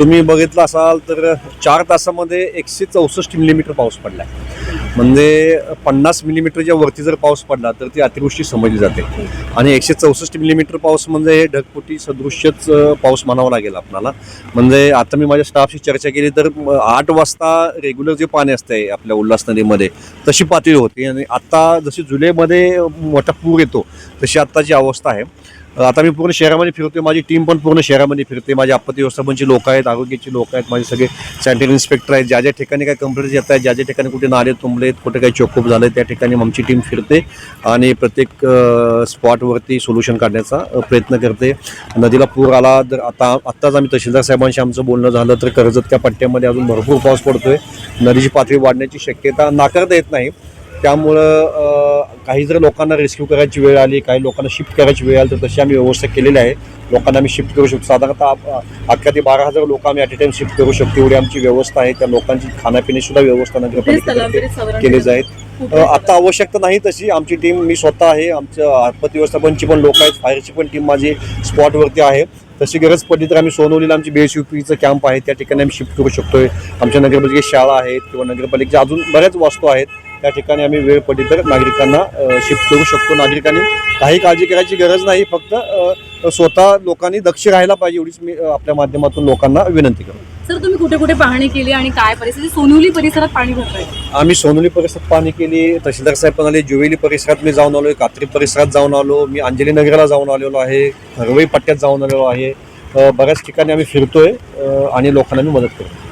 तुम्ही बघितलं असाल तर चार तासामध्ये एकशे चौसष्ट मिलीमीटर पाऊस पडला म्हणजे पन्नास मिलीमीटरच्या वरती जर पाऊस पडला तर ती अतिवृष्टी समजली जाते. आणि एकशे चौसष्ट मिलीमीटर पाऊस म्हणजे हे ढगपुटी सदृश्यच पाऊस म्हणावा लागेल आपल्याला. म्हणजे आता मी माझ्या स्टाफशी चर्चा केली तर आठ वाजता रेग्युलर जे पाणी असतंय आपल्या उल्हास नदीमध्ये तशी पातळी होती. आणि आत्ता जशी जुलैमध्ये मोठा पूर येतो तशी आत्ताची अवस्था आहे. आता मी पूर्ण शहरामध्ये फिरतोय. माझी टीम पण पूर्ण शहरामध्ये फिरते. माझी आपत्ती व्यवस्थापनची लोक आहेत आरोग्याची लोक आहेत माझे सगळे सॅनिटरी इन्स्पेक्टर आहेत. ज्या ज्या ठिकाणी काही कंप्लेंट्स येत आहेत ज्या ज्या ठिकाणी कुठे नाले तुंबलेत कुठे काही चोकूप झाले त्या ठिकाणी आमची टीम फिरते आणि प्रत्येक स्पॉटवरती सोल्युशन काढण्याचा प्रयत्न करते. नदीला पूर आला तर आता आत्ताच आम्ही तहसीलदार साहेबांशी आमचं बोलणं झालं तर कर्जत त्या पट्ट्यामध्ये अजून भरपूर पाऊस पडतोय. नदीची पातळी वाढण्याची शक्यता नाकारता येत नाही. त्यामुळं अ, काही जर लोकांना रेस्क्यू करायची वेळ आली काही लोकांना शिफ्ट करायची वेळ आली तर तशी आम्ही व्यवस्था केलेली आहे. लोकांना आम्ही शिफ्ट करू शकतो. साधारणतः अ, अकरा ते बारा हजार लोक आम्ही ॲट ए टाइम शिफ्ट करू शकतो. एवढी आमची व्यवस्था आहे. त्या लोकांची खाण्यापिण्याची सुद्धा व्यवस्था नगरपालिकेतर्फे केली जाईल. अ, आता आवश्यकता नाही तशी. आमची टीम मी स्वतः आहे. आमच्या आपत्ती व्यवस्थापनची पण लोक आहेत. फायरची पण टीम माझी स्पॉटवरती आहे. तशी गरज पडली तर आम्ही सोनवलीला आमची बेस युपीचं कॅम्प आहे. त्या ठिकाणी आम्ही शिफ्ट करू शकतोय. आमच्या नगरपालिकेत शाळा आहेत किंवा नगरपालिकेच्या अजून बऱ्याच वस्तू आहेत. त्या ठिकाणी आम्ही वेळ पडली तर नागरिकांना शिफ्ट करू शकतो. नागरिकांनी काही काळजी करायची गरज नाही फक्त स्वतः लोकांनी दक्ष राहायला पाहिजे एवढीच मी आपल्या माध्यमातून लोकांना विनंती करतो. सर तुम्ही कुठे कुठे पाहणी केली आणि काय परिस्थिती? सोनिवली परिसरात पाणी भरतंय. आम्ही सोनोली परिसरात पाहणी केली तहसीलदार साहेब पण आले जुवेली परिसरात मी जाऊन आलोय कात्री परिसरात जाऊन आलो मी अंजली नगरला जाऊन आलेलो आहे हरवई पट्ट्यात जाऊन आलेलो आहे. बऱ्याच ठिकाणी आम्ही फिरतोय आणि लोकांना मी मदत करतो